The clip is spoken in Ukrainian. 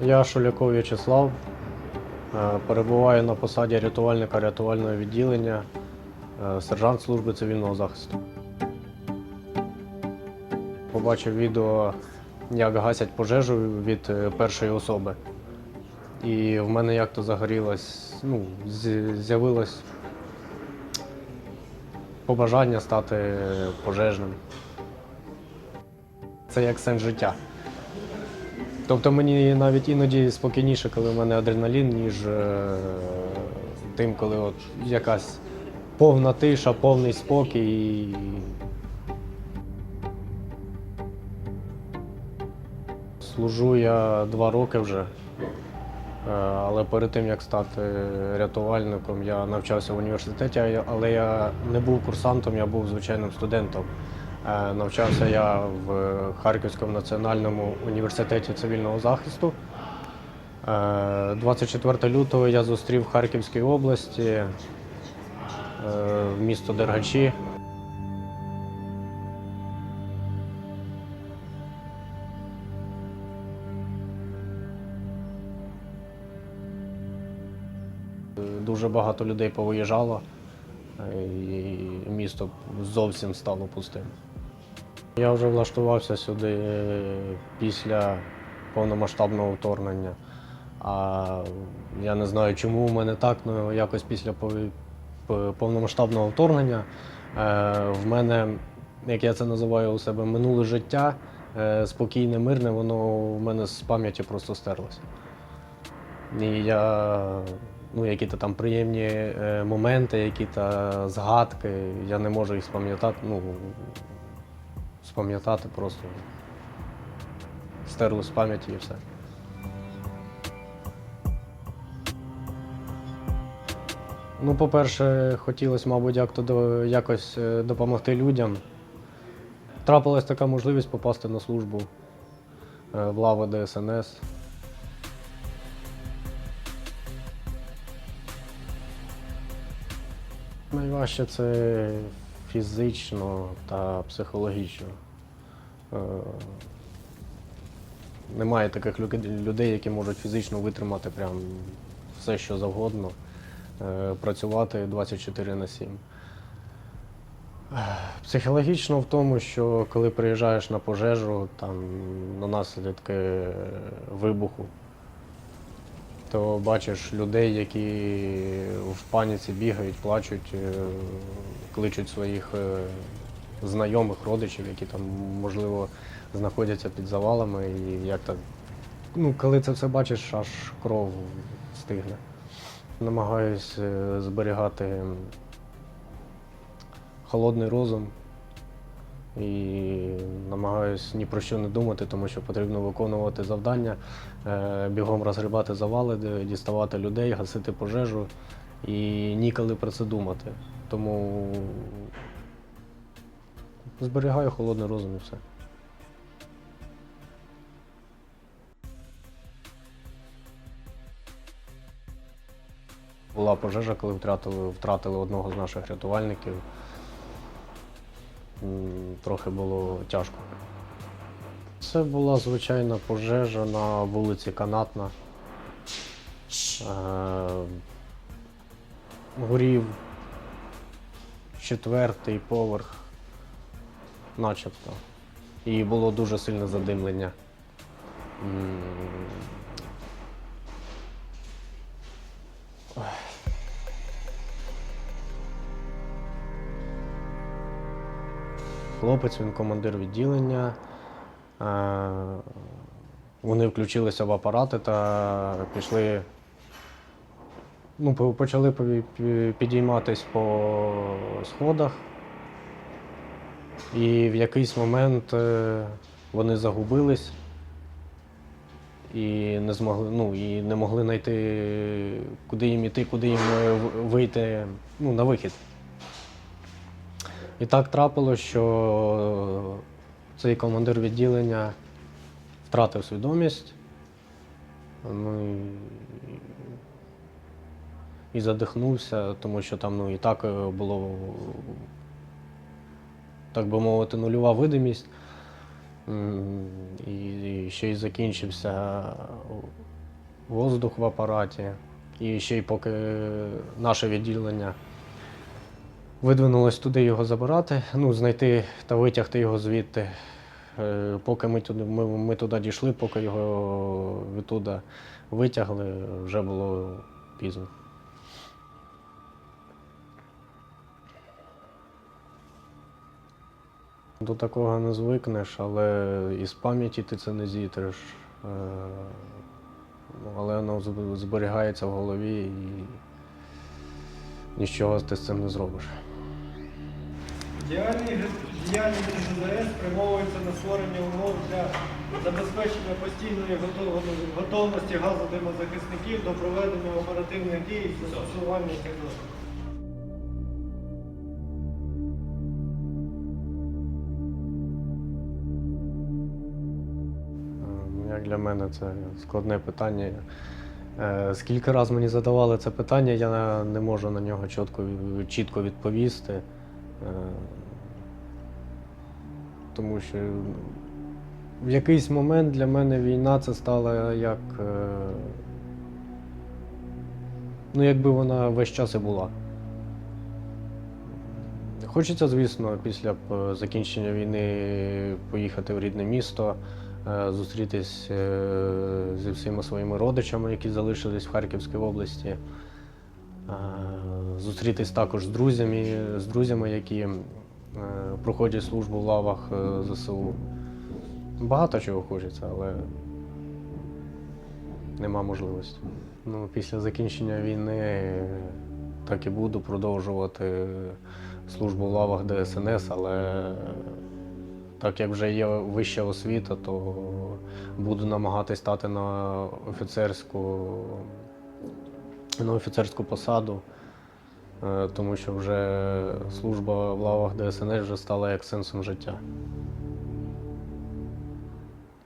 Я Шуляков В'ячеслав, е, перебуваю на посаді рятувальника рятувального відділення, е, сержант служби цивільного захисту. Побачив відео, як гасять пожежу від е, першої особи. І в мене як то загорілось, ну, з'явилось побажання стати пожежним. Це як сенс життя. Тобто мені навіть іноді спокійніше, коли в мене адреналін, ніж е, тим, коли от якась повна тиша, повний спокій. Служу я два роки вже, Е, але перед тим як стати рятувальником, я навчався в університеті, але я не був курсантом, я був звичайним студентом. Е, Навчався я в Харківському національному університеті цивільного захисту. Е, 24 лютого я зустрів в Харківській області е, в місто Дергачі. Дуже багато людей повиїжджало, е, і місто зовсім стало пустим. Я вже влаштувався сюди е, після повномасштабного вторгнення. А я не знаю, чому у мене так, але якось після повномасштабного вторгнення е, в мене, як я це називаю у себе, минуле життя е, спокійне, мирне, воно в мене з пам'яті просто стерлося. І я, ну, які-то там приємні моменти, які-то згадки, я не можу їх спам'ятати. Ну, спам'ятати просто. Стерло з пам'яті і все. Ну, по-перше, хотілося, мабуть, якось е, допомогти людям. Трапилась така можливість попасти на службу е, в лави ДСНС. Найважче це фізично та психологічно. Е, Немає таких людей, які можуть фізично витримати прям все, що завгодно, е, працювати 24 на 7. Е, Психологічно в тому, що коли приїжджаєш на пожежу, там на наслідки вибуху, то бачиш людей, які в паніці бігають, плачуть, е, кличуть своїх е, знайомих, родичів, які там, можливо, знаходяться під завалами. І як так, ну, коли це все бачиш, аж кров стигне. Намагаюсь е, зберігати холодний розум і намагаюсь ні про що не думати, тому що потрібно виконувати завдання, е, бігом розгрібати завали, діставати людей, гасити пожежу і ніколи про це думати. Тому зберігаю холодний розум і все. Була пожежа, коли втратили, втратили одного з наших рятувальників. Трохи було тяжко. Це була звичайна пожежа на вулиці Канатна. Е, Горів четвертий поверх, начебто. І було дуже сильне задимлення. Хлопець, він командир відділення. Е, Вони включилися в апарати та пішли. Ну, почали підійматись по сходах. І в якийсь момент е, вони загубились і не змогли, ну, і не могли знайти, куди їм іти, куди їм е, вийти ну, на вихід. І так трапилось, що цей командир відділення втратив свідомість. Ну, і, задихнувся, тому що там ну, і так е, було, так би мовити, нульова видимість. І ще й закінчився воздух в апараті. І ще й поки наше відділення видвинулось туди його забирати, ну, знайти та витягти його звідти. Е, Поки ми туди, ми, ми туди дійшли, поки його відтуди витягли, вже було пізно. До такого не звикнеш, але із пам'яті ти це не зітриш. Е, ну, Але воно зберігається в голові і нічого ти з цим не зробиш. Діяльність діяльність спрямовується на створення умов для забезпечення постійної готовності газодимозахисників до проведення оперативних дій з застосування засобів. Е, Як для мене це складне питання. Е, Скільки разів мені задавали це питання, я не можу на нього чітко, чітко відповісти. Е, Тому що в якийсь момент для мене війна це стала як. е, Ну, якби вона весь час і була. Хочеться, звісно, після е, закінчення війни поїхати в рідне місто, зустрітись зі всіма своїми родичами, які залишились в Харківській області, зустрітись також з друзями, з друзями, які е, проходять службу в лавах е, ЗСУ. Багато чого хочеться, але нема можливості. Ну, після закінчення війни е, так і буду продовжувати службу в лавах ДСНС, але так як вже є вища освіта, то буду намагатись стати на офіцерську, на офіцерську посаду, е, тому що вже служба в лавах ДСНС вже стала як сенсом життя.